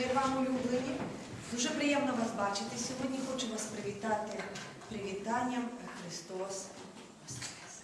Мир вам улюблені. Дуже приємно вас бачити. Сьогодні хочу вас привітати привітанням Христос Воскрес.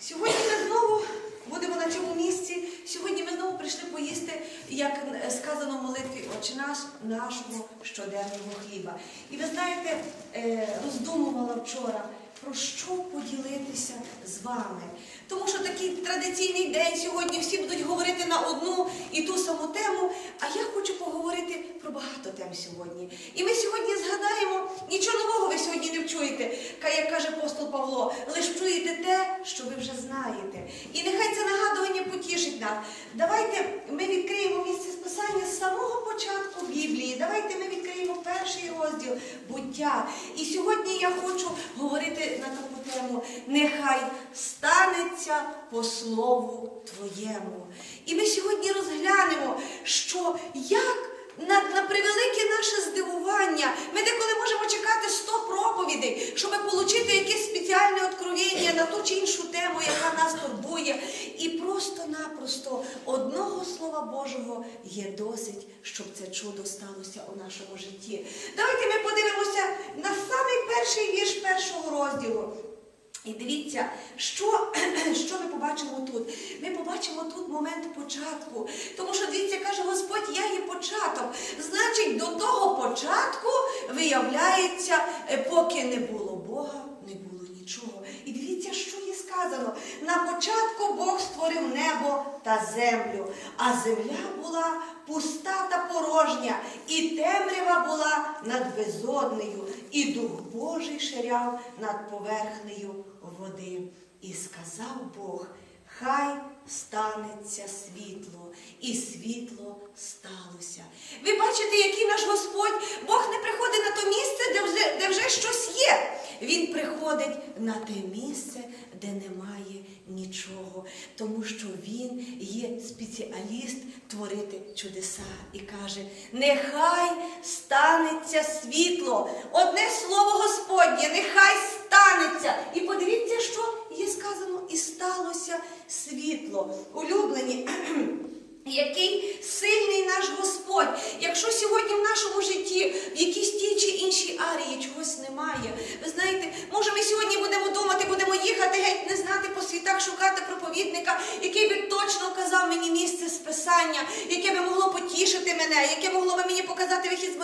Сьогодні ми знову будемо на цьому місці. Сьогодні ми знову прийшли поїсти, як сказано в молитві Отче наш, нашого щоденного хліба. І ви знаєте, е, роздумувала вчора, про що поділитися з вами. Тому що такий традиційний день сьогодні всі будуть говорити на одну і ту саму тему. А я хочу поговорити про багато тем сьогодні. І ми сьогодні згадаємо, нічого нового ви сьогодні не вчуєте, як каже апостол Павло, лише чуєте те, що ви вже знаєте. І нехай це нагадування потішить нас. Давайте ми відкриємо місце списання з самого початку Біблії. Давайте ми відкриємо перший розділ буття. І сьогодні я хочу говорити на таку тему. Нехай станеться по слову Твоєму. І ми сьогодні розглянемо, що як. На, на превелике наше здивування. Ми деколи можемо чекати 100 проповідей, щоб отримати якесь спеціальне откровення на ту чи іншу тему, яка нас турбує. І просто-напросто одного Слова Божого є досить, щоб це чудо сталося у нашому житті. Давайте ми подивимося на самий перший вірш першого розділу. І дивіться, що, що ми побачимо тут. Ми побачимо тут момент початку. Тому що дивіться, каже Господь, я є початок. Значить, до того початку виявляється, е, поки не було Бога, не було нічого. І дивіться, що є сказано. На початку Бог створив небо та землю, а земля була пуста та порожня, і темрява була над безоднею, і Дух Божий ширяв над поверхнею води. І сказав Бог, хай станеться світло, і світло сталося. Ви бачите, який наш Господь, Бог не приходить на то місце, де вже, де вже щось є. Він приходить на те місце, де немає нічого, тому що він є спеціаліст творити чудеса і каже: нехай станеться світло. Одне слово Господнє, нехай станеться. І подивіться, що є сказано, і сталося світло. Улюблені. Який сильний наш Господь. Якщо сьогодні в нашому житті в якійсь тій чи іншій арії чогось немає, ви знаєте, може ми сьогодні будемо думати, будемо їхати геть, не знати по світах, шукати проповідника, який би точно казав мені місце списання, яке би могло потішити мене, яке могло би мені показати вихід з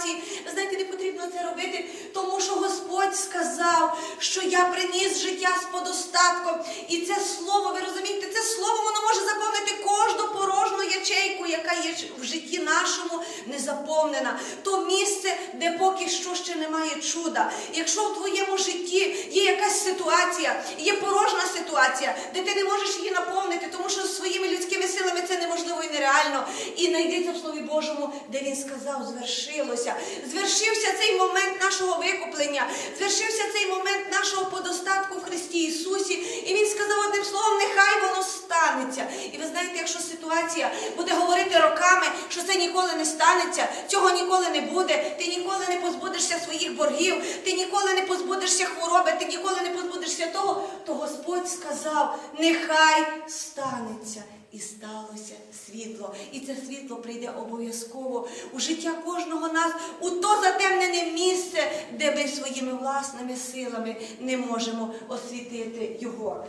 ситуації. Ви знаєте, не потрібно це робити, тому що Господь сказав, що я приніс життя з подостатком. І це слово, ви розумієте, це слово воно може заповнити кожну порожню ячейку, яка є в житті нашому не заповнена. То місце, де поки що ще немає чуда. Якщо в твоєму житті є якась ситуація, є порожня ситуація, де ти не можеш її наповнити, тому що своїми людськими силами це неможливо і нереально. І знайдеться в Слові Божому, де він сказав, звершилося. Звершився цей момент нашого викуплення, звершився цей момент нашого подостатку в Христі Ісусі. І він сказав одним словом, нехай воно станеться. І ви знаєте, якщо ситуація буде говорити роками, що це ніколи не станеться, цього ніколи не буде, ти ніколи не позбудешся своїх боргів, ти ніколи не позбудешся хвороби, ти ніколи не позбудешся того, то Господь сказав, нехай станеться. І сталося світло. І це світло прийде обов'язково у життя кожного нас, у то затемнене місце, де ми своїми власними силами не можемо освітити його.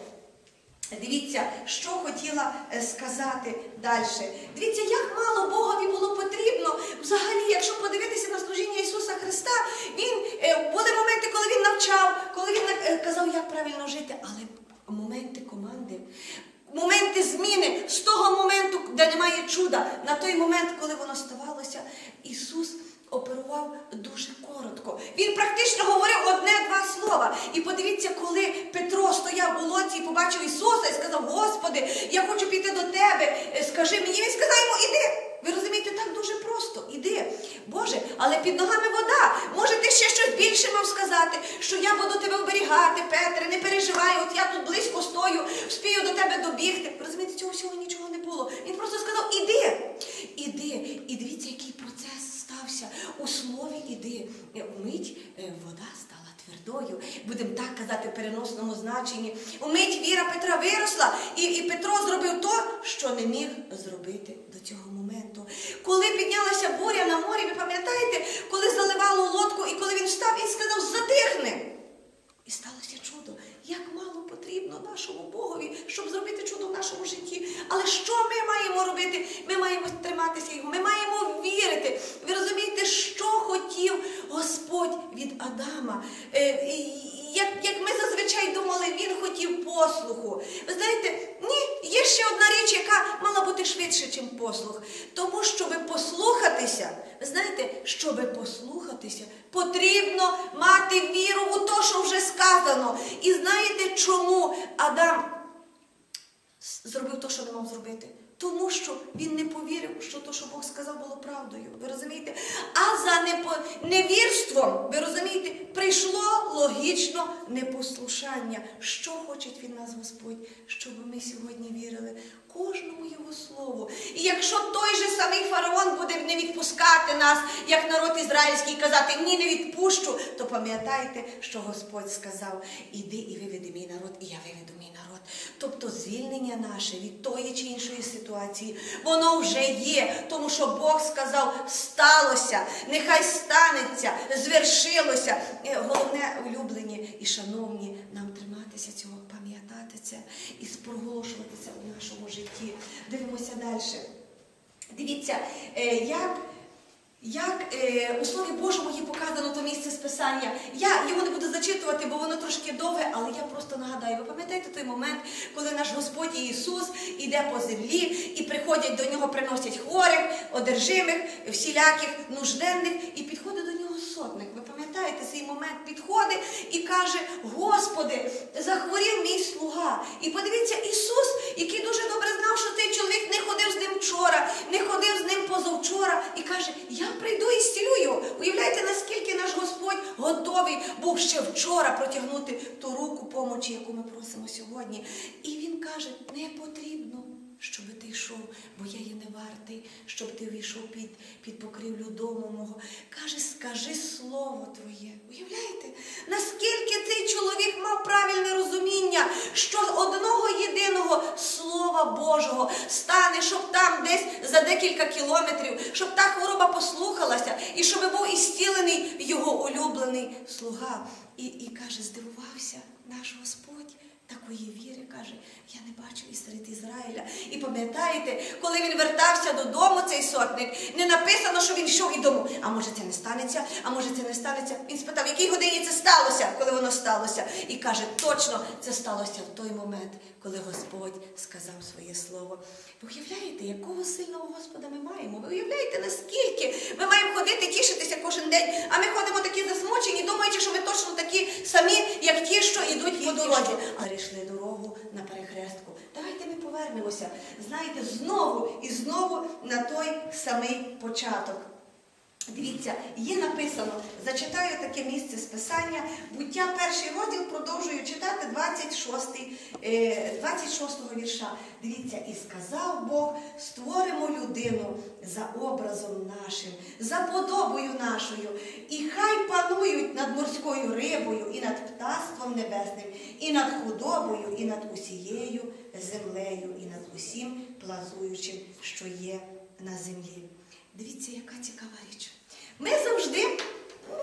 Дивіться, що хотіла е, сказати далі. Дивіться, як мало Богові було потрібно. Взагалі, якщо подивитися на служіння Ісуса Христа, він е, були моменти, коли він навчав, коли він е, казав, як правильно жити, але моменти команди. Моменти зміни з того моменту, де немає чуда, на той момент, коли воно ставалося, Ісус оперував дуже коротко. Він практично говорив одне-два слова. І подивіться, коли Петро стояв у лодці і побачив Ісуса і сказав: Господи, я хочу піти до тебе. Скажи мені, він сказав йому, іди. Ви розумієте, так дуже просто, іди. Боже, але під ногами вода. Може, ти ще щось більше мав сказати, що я буду тебе оберігати, Петре, не переживай, от я тут близько стою, вспію до тебе добігти. Розумієте, цього всього нічого не було. Він просто сказав, іди, іди. І дивіться, який стався. У слові іди. Вмить е, вода стала твердою. Будемо так казати в переносному значенні. Умить віра Петра виросла, і, і Петро зробив то, що не міг зробити до цього моменту. Коли піднялася буря на морі, ви пам'ятаєте, коли заливало лодку, і коли він встав, він сказав, затихни. І сталося чудо. Як мало потрібно нашому Богові, щоб зробити чудо в нашому житті. Але що ми маємо робити? Ми маємо триматися його, ми маємо вірити. Ви розумієте, що хотів Господь від Адама? Як, як ми зазвичай думали, він хотів послуху. Ви знаєте, ні, є ще одна річ, яка мала бути швидше, ніж послух. Тому, щоби послухатися, ви знаєте, щоби послухатися, потрібно мати віру у те, що вже сказано. І знаєте, чому Адам зробив те, що не мав зробити? Тому що він не повірив, що те, що Бог сказав, було правдою. Ви розумієте? А за непо... невірством, ви розумієте, прийшло логічно непослушання. Що хоче від нас Господь, щоб ми сьогодні вірили кожному Його слову. І якщо той же самий фараон буде не відпускати нас, як народ ізраїльський, казати ні, не відпущу, то пам'ятайте, що Господь сказав: іди і виведи мій народ, і я виведу мій народ. Тобто звільнення наше від тої чи іншої ситуації, воно вже є, тому що Бог сказав, сталося, нехай станеться, звершилося. Е, Головне, улюблені і шановні, нам триматися цього, пам'ятати це і спроголошувати це у нашому житті. Дивимося далі. Дивіться, е, як. Як е, у Слові Божому є показано то місце списання. Я його не буду зачитувати, бо воно трошки довге, але я просто нагадаю. Ви пам'ятаєте той момент, коли наш Господь Ісус іде по землі і приходять до нього, приносять хворих, одержимих, всіляких нужденних, і підходить до нього сотник. Ви пам'ятаєте цей момент? Підходить і каже: Господи, захворів мій слуга. І подивіться, Ісус, який дуже добре знав, що цей чоловік не ходив з ним вчора, не ходив з ним позавчора, і каже: Я прийду і зцілю його. Уявляєте, наскільки наш Господь готовий був ще вчора протягнути ту руку помочі, яку ми просимо сьогодні. І він каже: не потрібно. Щоб ти йшов, бо я є не вартий, щоб ти війшов під, під покрівлю дому мого. Каже, скажи слово твоє. Уявляєте, наскільки цей чоловік мав правильне розуміння, що одного єдиного слова Божого стане, щоб там десь за декілька кілометрів, щоб та хвороба послухалася, і щоб був істілений його улюблений слуга. І, і каже, здивувався наш Господь. Такої віри, каже, я не бачив і серед Ізраїля. І пам'ятаєте, коли він вертався додому, цей сотник, не написано, що він йшов і думав, а може це не станеться, а може це не станеться. Він спитав, в якій годині це сталося, коли воно сталося. І каже, точно це сталося в той момент, коли Господь сказав своє слово. Ви уявляєте, якого сильного Господа ми маємо? Ви уявляєте, наскільки ми маємо ходити, тішитися кожен день, а ми ходимо такі засмучені, думаючи, що ми точно такі самі, як ті, що йдуть по дорозі. Перейшли дорогу на перехрестку. Давайте ми повернемося, знаєте, знову і знову на той самий початок. Дивіться, є написано, зачитаю таке місце з Писання, буття перший розділ, продовжую читати 26, е, 26 вірша. Дивіться, і сказав Бог, створимо людину за образом нашим, за подобою нашою, і хай панують над морською рибою, і над птаством небесним, і над худобою, і над усією землею, і над усім плазуючим, що є на землі. Дивіться, яка цікава річ. Ми завжди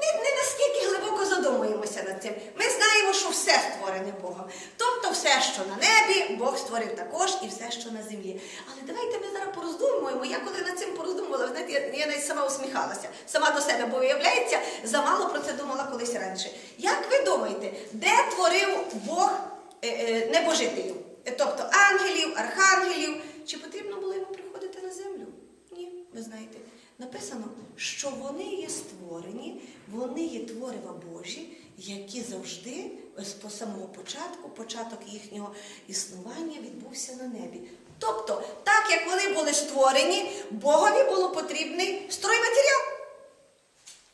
не, не наскільки глибоко задумуємося над цим. Ми знаємо, що все створене Богом. Тобто все, що на небі, Бог створив також і все, що на землі. Але давайте ми зараз пороздумуємо. Я коли над цим пороздумувала, знаєте, я, я навіть сама усміхалася, сама до себе, бо виявляється, замало про це думала колись раніше. Як ви думаєте, де творив Бог е, е, небожителів? Е, Тобто ангелів, архангелів? Чи потрібно було йому приходити на землю? Ні, ви знаєте, написано, що вони є створені, вони є творива Божі, які завжди по самого початку, початок їхнього існування відбувся на небі. Тобто, так як вони були створені, Богові було потрібний стройматеріал.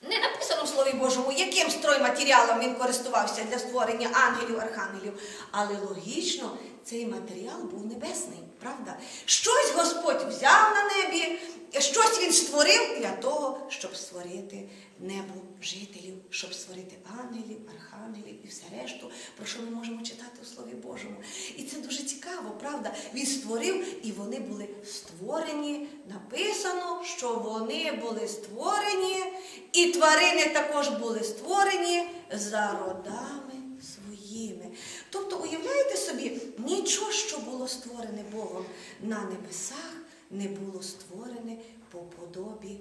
Не написано в Слові Божому, яким стройматеріалом він користувався для створення ангелів, архангелів. Але логічно цей матеріал був небесний, правда? Щось Господь взяв на небі щось він створив для того, щоб створити небо жителів, щоб створити ангелів, архангелів і все решту, про що ми можемо читати у Слові Божому. І це дуже цікаво, правда? Він створив, і вони були створені. Написано, що вони були створені, і тварини також були створені за родами своїми. Тобто, уявляєте собі, нічого, що було створене Богом на небесах, не було створене по подобі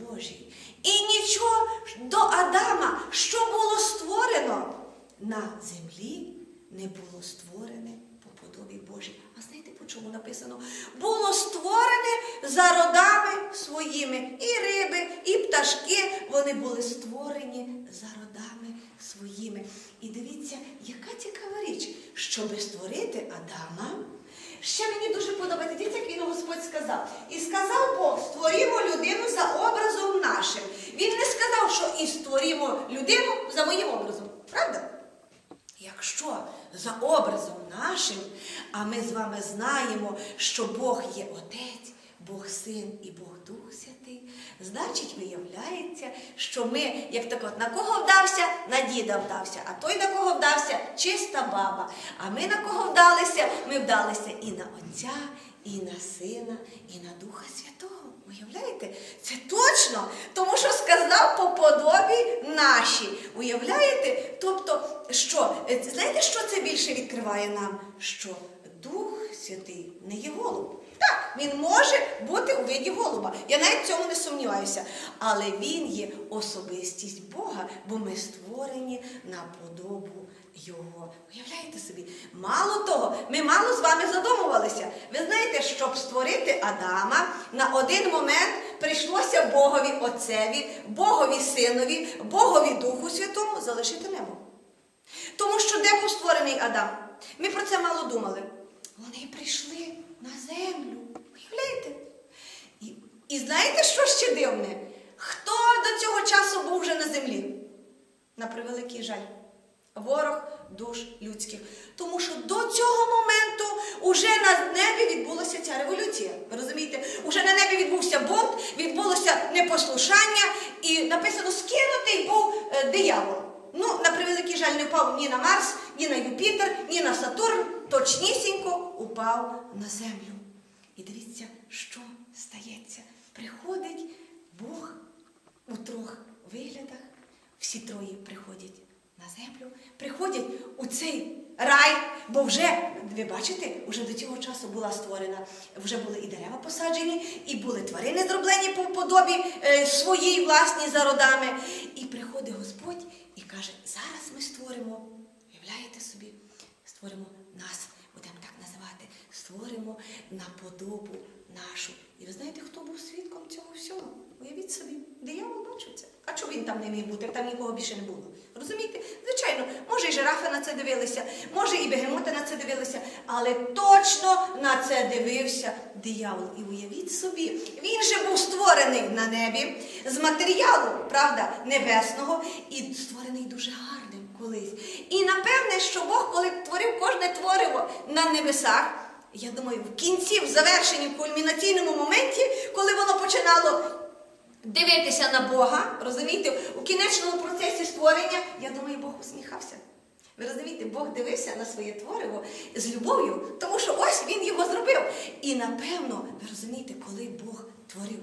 Божій. І нічого до Адама, що було створено на землі, не було створене по подобі Божій. А знаєте, по чому написано? Було створене за родами своїми. І риби, і пташки, вони були створені за родами своїми. І дивіться, яка цікава річ, щоби створити Адама. Ще мені дуже подобається, дивіться, як він Господь сказав. І сказав Бог, створімо людину за образом нашим. Він не сказав, що і створімо людину за моїм образом. Правда? Якщо за образом нашим, а ми з вами знаємо, що Бог є Отець, Бог Син і Бог Дух Святий, значить, виявляється, що ми, як так от, на кого вдався, на діда вдався, а той на кого вдався чиста баба. А ми на кого вдалися, ми вдалися і на Отця, і на Сина, і на Духа Святого. Уявляєте? Це точно, тому що сказав по подобі нашій. Уявляєте? Тобто, що? Знаєте, що це більше відкриває нам? Що Дух Святий не є голуб. Так, він може бути у виді голуба. Я навіть в цьому не сумніваюся. Але він є особистість Бога, бо ми створені на подобу Його. Уявляєте собі? Мало того, ми мало з вами задумувалися. Ви знаєте, щоб створити Адама, на один момент прийшлося Богові Отцеві, Богові Синові, Богові Духу Святому залишити небо. Тому що де був створений Адам? Ми про це мало думали. Вони прийшли на землю. Уявляєте? І, і знаєте, що ще дивне? Хто до цього часу був вже на землі? На превеликий жаль. Ворог душ людських. Тому що до цього моменту уже на небі відбулася ця революція. Ви розумієте? Уже на небі відбувся бунт, відбулося непослушання, і написано, скинутий був е, диявол. Ну, на превеликий жаль, не впав ні на Марс, ні на Юпітер, ні на Сатурн, точнісінько упав на землю. І дивіться, що стається. Приходить Бог у трьох виглядах, всі троє приходять на землю, приходять у цей рай, бо вже, ви бачите, вже до цього часу була створена, вже були і дерева посаджені, і були тварини зроблені по подобі е, своїй власній за родами. І приходить Господь і каже, зараз ми створимо, уявляєте собі, створимо нас, будемо так називати, створимо на подобу нашу. І ви знаєте, хто був свідком цього всього? Уявіть собі, диявол бачив це. А чого він там не міг бути, там нікого більше не було? Розумієте? Звичайно, може і жирафи на це дивилися, може і бегемоти на це дивилися, але точно на це дивився диявол. І уявіть собі, він же був створений на небі з матеріалу, правда, небесного, і створений дуже гарним колись. І напевне, що Бог, коли творив кожне твориво на небесах, я думаю, в кінці, в завершенні, в кульмінаційному моменті, коли воно починало дивитися на Бога, розумієте, у кінечному процесі створення, я думаю, Бог усміхався. Ви розумієте, Бог дивився на своє твориво з любов'ю, тому що ось він його зробив. І напевно, ви розумієте, коли Бог творив,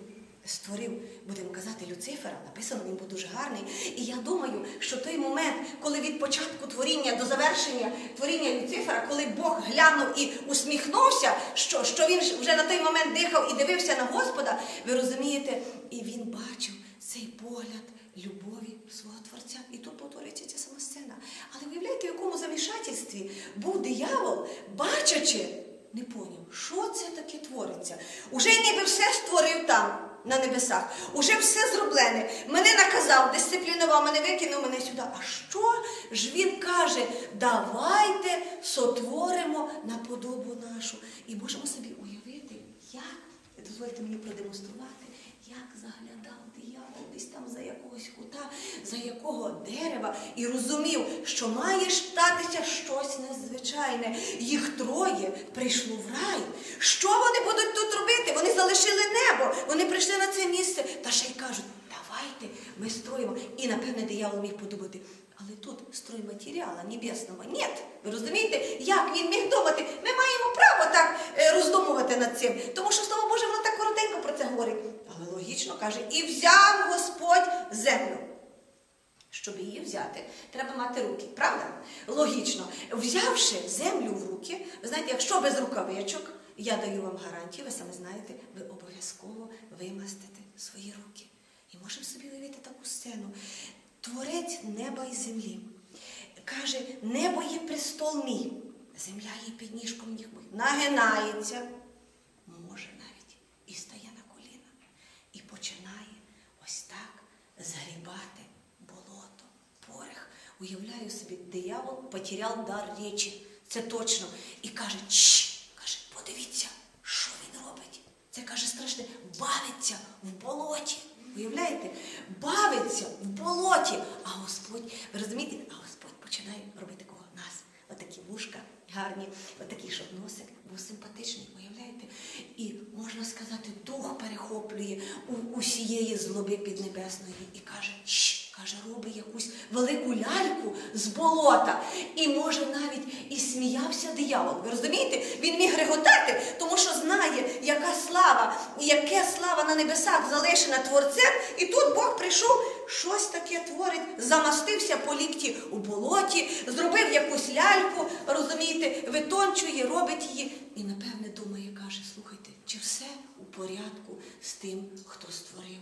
створив, будемо казати, Люцифера, написано, він був дуже гарний. І я думаю, що той момент, коли від початку творіння до завершення творіння Люцифера, коли Бог глянув і усміхнувся, що, що він вже на той момент дихав і дивився на Господа, ви розумієте, і він бачив цей погляд любові свого Творця. І тут повторюється ця сама сцена. Але уявляєте, в якому замішательстві був диявол, бачачи, не поняв, що це таке твориться. Уже ніби все створив там, на небесах, уже все зроблене. Мене наказав, дисциплінував, мене викинув мене сюди. А що ж він каже? Давайте сотворимо на подобу нашу. І можемо собі уявити, як, дозвольте мені продемонструвати, як заглядав диявол десь там за якогось кута, за якого дерева, і розумів, що має статися щось незвичайне. Їх троє прийшло в рай. Що вони будуть тут робити? Вони залишили небо, вони прийшли на це місце та ще й кажуть, давайте ми строїмо. І напевне диявол міг подумати. Але тут стройматеріала небесного нет. Ви розумієте, як він міг думати? Ми маємо право так е, роздумувати над цим. Тому що Слово Боже, воно так коротенько про це говорить. Але логічно каже, і взяв Господь землю. Щоб її взяти, треба мати руки, правда? Логічно. Взявши землю в руки, ви знаєте, якщо без рукавичок, я даю вам гарантію, ви самі знаєте, ви обов'язково вимастите свої руки. І можемо собі уявити таку сцену. Творець неба і землі. Каже, небо є престол мій, земля є підніжком ніг моїх. Нагинається, може навіть і стає на коліна. І починає ось так згрібати болото, порех. Уявляю собі, диявол потеряв дар речі. Це точно. І каже, чш, каже, подивіться, що він робить. Це каже страшне, бавиться в болоті. Уявляєте? Бавиться в болоті. А Господь, ви розумієте, а Господь починає робити кого? Нас. Отакі вушка гарні, отакий, щоб носик був симпатичний, уявляєте? І можна сказати, дух перехоплює у усієї злоби піднебесної і каже, «Щ», каже, робить якусь велику ляльку з болота. І може навіть і сміявся диявол. Ви розумієте? Він міг реготати, тому що знає, яка слава, яке слава на небесах залишена творцем. І тут Бог прийшов, щось таке творить, замастився по лікті у болоті, зробив якусь ляльку, розумієте, витончує, робить її. І напевне думає, каже, слухайте, чи все у порядку з тим, хто створив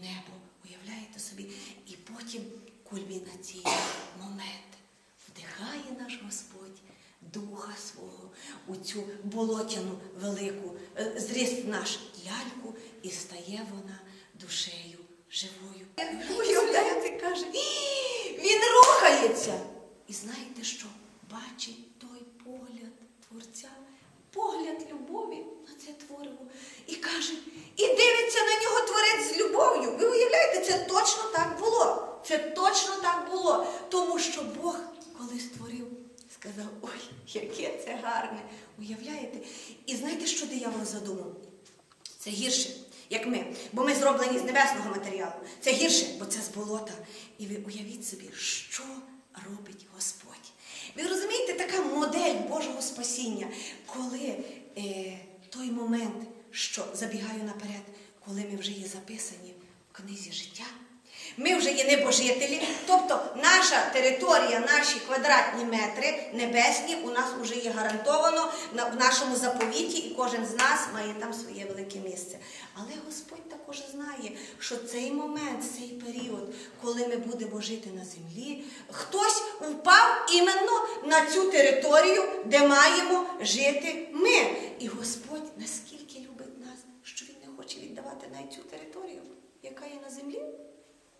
небо? Уявляєте собі? І потім кульмінаційний момент. Вдихає наш Господь духа свого у цю болотяну велику, е, зріст наш ляльку, і стає вона душею живою. Уявляєте, каже, «Ій, він рухається. І знаєте що? Бачить той погляд Творця, погляд любові на це твориво. І каже, і дивиться на нього творець з любов'ю. Ви уявляєте, це точно так було. Це точно так було. Тому що Бог, коли створив, сказав, ой, яке це гарне. Уявляєте? І знаєте, що диявол задумав? Це гірше, як ми, бо ми зроблені з небесного матеріалу. Це гірше, бо це з болота. І ви уявіть собі, що робить Господь. Ви розумієте, така модель Божого спасіння, коли е, той момент, що забігаю наперед, коли ми вже є записані книзі життя. Ми вже є небожителі, тобто наша територія, наші квадратні метри небесні у нас вже є гарантовано в нашому заповіті, і кожен з нас має там своє велике місце. Але Господь також знає, що цей момент, цей період, коли ми будемо жити на землі, хтось впав іменно на цю територію, де маємо жити ми. І Господь наскільки любить нас, що Він не хоче віддавати навіть цю територію, яка є на землі.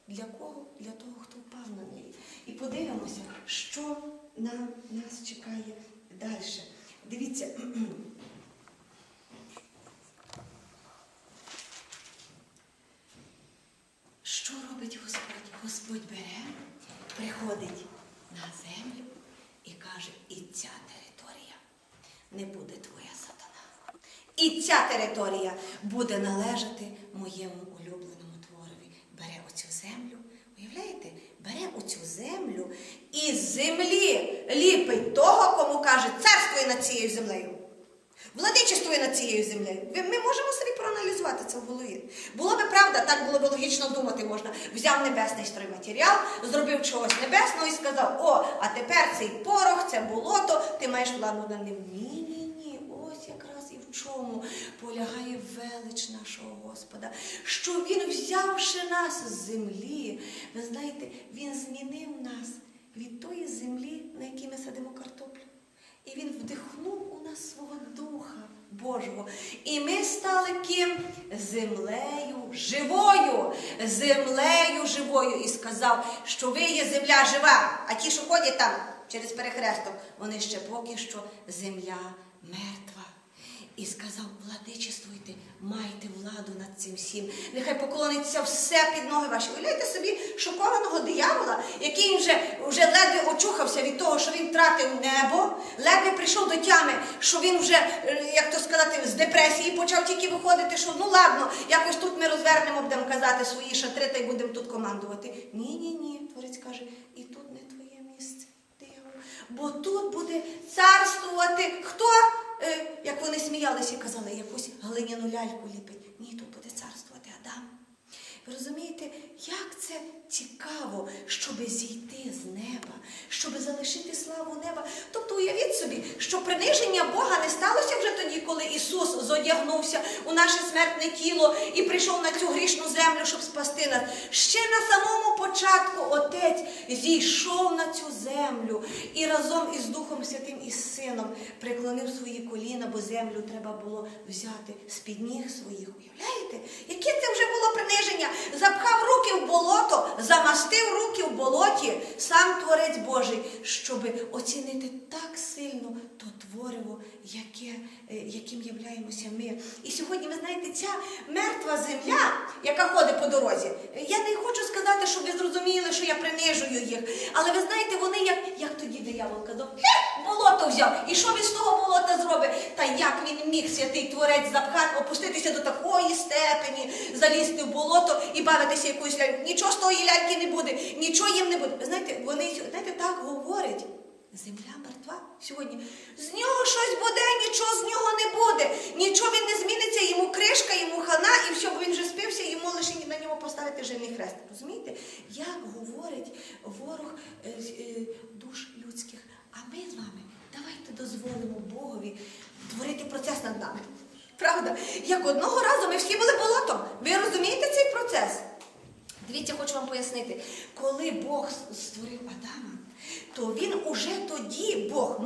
Для кого? Для того, хто впав на неї. І подивимося, що на нас чекає далі. Дивіться. Що робить Господь? Господь бере, приходить на землю і каже, і ця територія не буде твоя сатана. І ця територія буде належати моєму улюбленому творові. Бере оцю землю, бере оцю землю і з землі ліпить того, кому каже, царствує над цією землею. Владичествує над цією землею. Ми можемо собі проаналізувати це в голові. Було би правда, так було би логічно думати можна. Взяв небесний стройматеріал, зробив чогось небесного і сказав: о, а тепер цей порох, це болото, ти маєш владу над ним. Ні. Ось якраз і в чому полягає велич нашого Господа, що Він, взявши нас з землі, ви знаєте, Він змінив нас від тої землі, на якій ми садимо картоплю. І він вдихнув у нас свого Духа Божого. І ми стали ким? Землею живою. Землею живою. І сказав, що ви є земля жива, а ті, що ходять там через перехресток, вони ще поки що земля мертва. І сказав: владичествуйте, майте владу над цим всім. Нехай поклониться все під ноги ваші. Уявляєте собі шокованого диявола, який вже, вже ледве очухався від того, що він втратив небо, ледве прийшов до тями, що він вже, е, як то сказати, з депресії почав тільки виходити, що ну ладно, якось тут ми розвернемо, будемо казати свої шатри та й будемо тут командувати. Ні, ні, ні. Творець каже, і тут не твоє місце. диявол. Бо тут буде царствувати хто? Е, як вони сміялися і казали, якусь глиняну ляльку ліпить. Ні, тут буде царствувати Адам. Ви розумієте, як це цікаво, щоб зійти з неба, щоб залишити славу неба. Тобто уявіть собі, що приниження Бога не сталося вже тоді, коли Ісус зодягнувся у наше смертне тіло і прийшов на цю грішну землю, щоб спасти нас. Ще на самому початку Отець зійшов на цю землю і разом із Духом Святим і з Сином преклонив свої коліна, бо землю треба було взяти з-під ніг своїх. Уявляєте? Яке це вже було приниження? Запхав болото, замастив руки в болоті сам Творець Божий, щоб оцінити так сильно то твориво, яке, е, яким являємося ми. І сьогодні, ви знаєте, ця мертва земля, яка ходить по дорозі, я не хочу сказати, щоб ви зрозуміли, що я принижую їх. Але ви знаєте, вони як, як тоді диявол казав, хе, болото взяв. І що він з того болота зробить? Та як він міг святий творець запхати, опуститися до такої степені, залізти в болото і бавитися якоюсь. Нічого з тої ляльки не буде, нічого їм не буде. Знаєте, вони знаєте, так говорять. Земля мертва сьогодні. З нього щось буде, нічого з нього не буде. Нічого він не зміниться, йому кришка, йому хана, і все, бо він вже спився, йому лише на ньому поставити жирний хрест. Розумієте? Як говорить ворог е, е, душ людських. А ми з вами давайте дозволимо Богові творити процес над нами. Правда? Як одного разу ми всі були болотом. Ви розумієте цей процес? Дивіться, хочу вам пояснити, коли Бог створив Адама, то він уже тоді Бог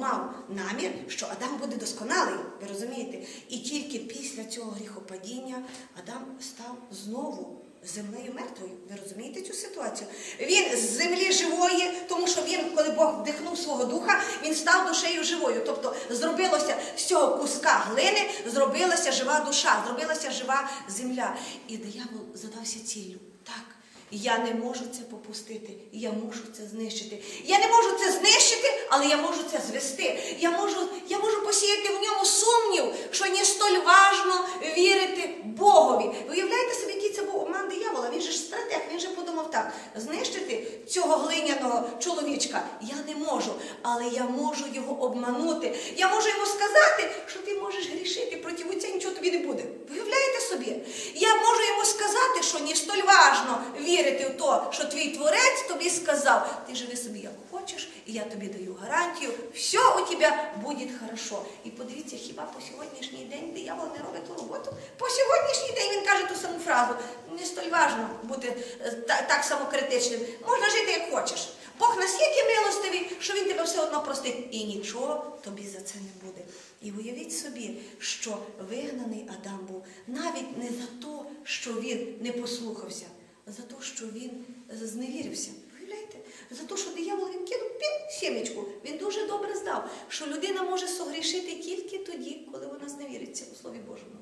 намір, що Адам буде досконалий, ви розумієте? І тільки після цього гріхопадіння Адам став знову землею мертвою. Ви розумієте цю ситуацію? Він з землі живої, тому що він, коли Бог вдихнув свого духа, він став душею живою. Тобто зробилося з цього куска глини, зробилася жива душа, зробилася жива земля. І диявол задався ціллю. Так. Я не можу це попустити, я мушу це знищити. Я не можу це знищити, але я можу це звести. Я можу, я можу посіяти в ньому сумнів, що не столь важно вірити Богові. Ви уявляєте собі, який це був обман диявола? Він же ж стратег, він же подумав так: знищити цього глиняного чоловічка я не можу, але я можу його обманути. Я можу йому сказати, що ти можеш грішити проти отця, нічого тобі не буде. Ви уявляєте собі? Я можу йому сказати, що не столь важно вірити в то, що твій творець тобі сказав, ти живи собі як хочеш, і я тобі даю гарантію, все у тебе буде хорошо. І подивіться, хіба по сьогоднішній день диявол не робить ту роботу? По сьогоднішній день він каже ту саму фразу. Не столь важно бути е, так само критичним. Можна жити як хочеш. Бог настільки милостивий, що він тебе все одно простить. І нічого тобі за це не буде. І уявіть собі, що вигнаний Адам був навіть не за те, що він не послухався, а за те, що він зневірився. Уявляєте? За те, що диявол він кинув пін сімечку. Він дуже добре знав, що людина може согрішити тільки тоді, коли вона зневіриться у Слові Божому.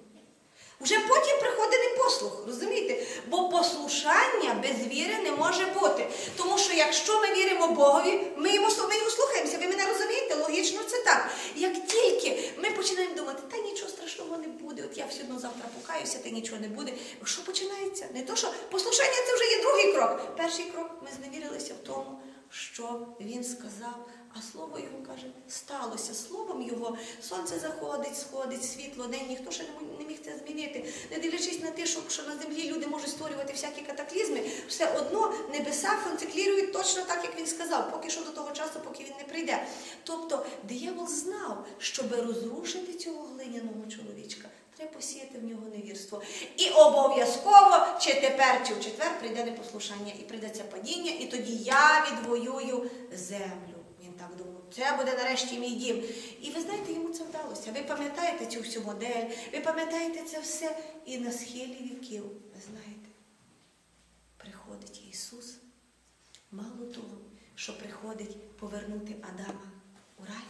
Вже потім приходить непослух, розумієте? Бо послушання без віри не може бути. Тому що якщо ми віримо Богові, ми йому, ми йому слухаємося. Ви мене розумієте? Логічно це так. Як тільки ми починаємо думати, та нічого страшного не буде, от я все одно завтра покаюся, та нічого не буде. Що починається? Не то, що послушання це вже є другий крок. Перший крок ми зневірилися в тому, що він сказав, а слово його каже, сталося. Словом його сонце заходить, сходить, світло, день, ніхто ще не міг це змінити. Не дивлячись на те, що, що на землі люди можуть створювати всякі катаклізми, все одно небеса функціонують точно так, як він сказав, поки що до того часу, поки він не прийде. Тобто диявол знав, щоб розрушити цього глиняного чоловічка. Треба посіяти в нього невірство. І обов'язково, чи тепер, чи в четвер прийде непослушання, і прийде це падіння, і тоді я відвоюю землю. Так думав, це буде нарешті мій дім. І ви знаєте, йому це вдалося. Ви пам'ятаєте цю всю модель, ви пам'ятаєте це все. І на схилі віків, ви знаєте, приходить Ісус. Мало того, що приходить повернути Адама у рай.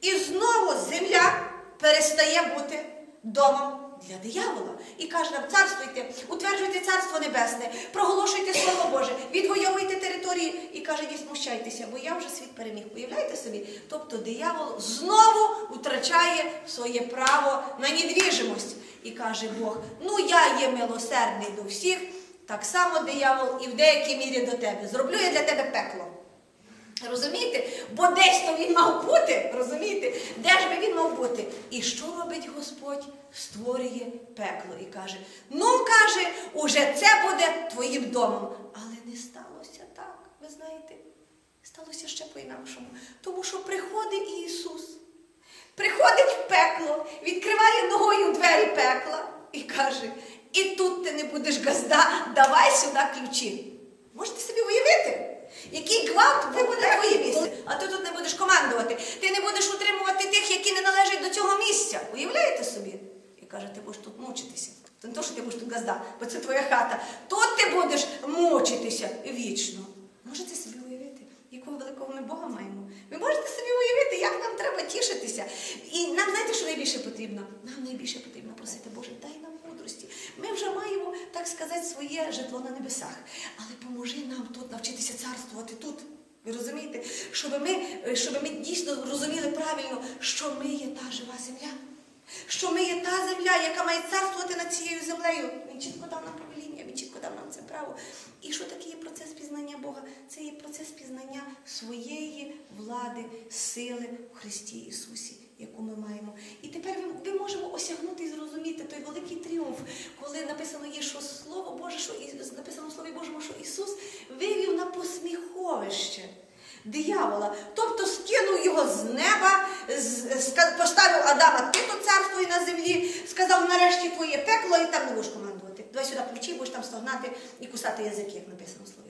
І знову земля перестає бути домом для диявола. І каже нам, царствуйте, утверджуйте царство небесне, проголошуйте слово Боже, відвоюйте території і каже, не смущайтеся, бо я вже світ переміг. Уявляєте собі? Тобто диявол знову втрачає своє право на недвіжимость. І каже Бог: ну я є милосердний до всіх, так само диявол і в деякій мірі до тебе. Зроблю я для тебе пекло. Розумієте? Бо десь то він мав бути, розумієте? Де ж би він мав бути? І що робить Господь? Створює пекло і каже: ну каже, уже це буде твоїм домом. Але не сталося так, ви знаєте, сталося ще по-інакшому. Тому що приходить Ісус, приходить в пекло, відкриває ногою двері пекла і каже: і тут ти не будеш газда, давай сюди ключі. Можете собі уявити? Який гвалт вибуде твоє місце, а ти тут не будеш командувати. Ти не будеш утримувати тих, які не належать до цього місця. Уявляєте собі? І каже, ти будеш тут мучитися. Це не то, що ти будеш тут газда, бо це твоя хата. Тут ти будеш мучитися вічно. Можете собі уявити, якого великого ми Бога маємо? Ви можете собі уявити, як нам треба тішитися. І нам знаєте, що найбільше потрібно? Нам найбільше потрібно просити, Боже, дай нам мудрості. Ми вже маємо, так сказати, своє житло на небесах. Але поможи нам тут навчитися царствувати тут. Ви розумієте? Щоб ми, щоб ми дійсно розуміли правильно, що ми є та жива земля. Що ми є та земля, яка має царствувати над цією землею. Він чітко дав нам повеління, він чітко дав нам це право. І що таке є процес пізнання Бога? Це є процес пізнання своєї влади, сили в Христі Ісусі, яку ми маємо. І тепер ми, можемо осягнути і зрозуміти той великий тріумф, коли написано є, що Слово Боже, що написано в Слові Божому, що Ісус вивів на посміховище. Диявола, тобто скинув його з неба, поставив Адама, ти тут царствуй на землі, сказав, нарешті твоє пекло, і там не будеш командувати. Давай сюди ключі, будеш там стогнати і кусати язик, як написано. То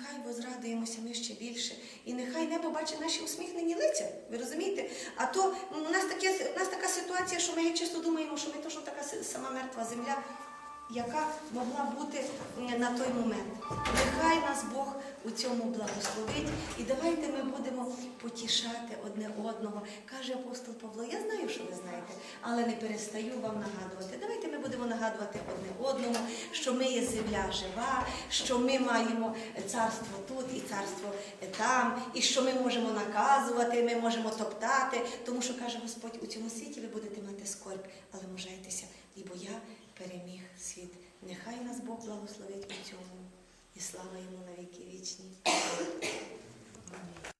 нехай возрадуємося ми ще більше, і нехай небо бачить наші усміхнені лиця. Ви розумієте? А то у нас, таке, у нас така ситуація, що ми часто думаємо, що ми що така сама мертва земля яка могла бути на той момент. Нехай нас Бог у цьому благословить, і давайте ми будемо потішати одне одного. Каже апостол Павло, я знаю, що ви знаєте, але не перестаю вам нагадувати. Давайте ми будемо нагадувати одне одному, що ми є земля жива, що ми маємо царство тут і царство там, і що ми можемо наказувати, ми можемо топтати, тому що каже Господь, у цьому світі ви будете мати скорбь, але мужайтеся, ібо я переміг світ. Нехай нас Бог благословить у цьому, і слава йому на віки вічні.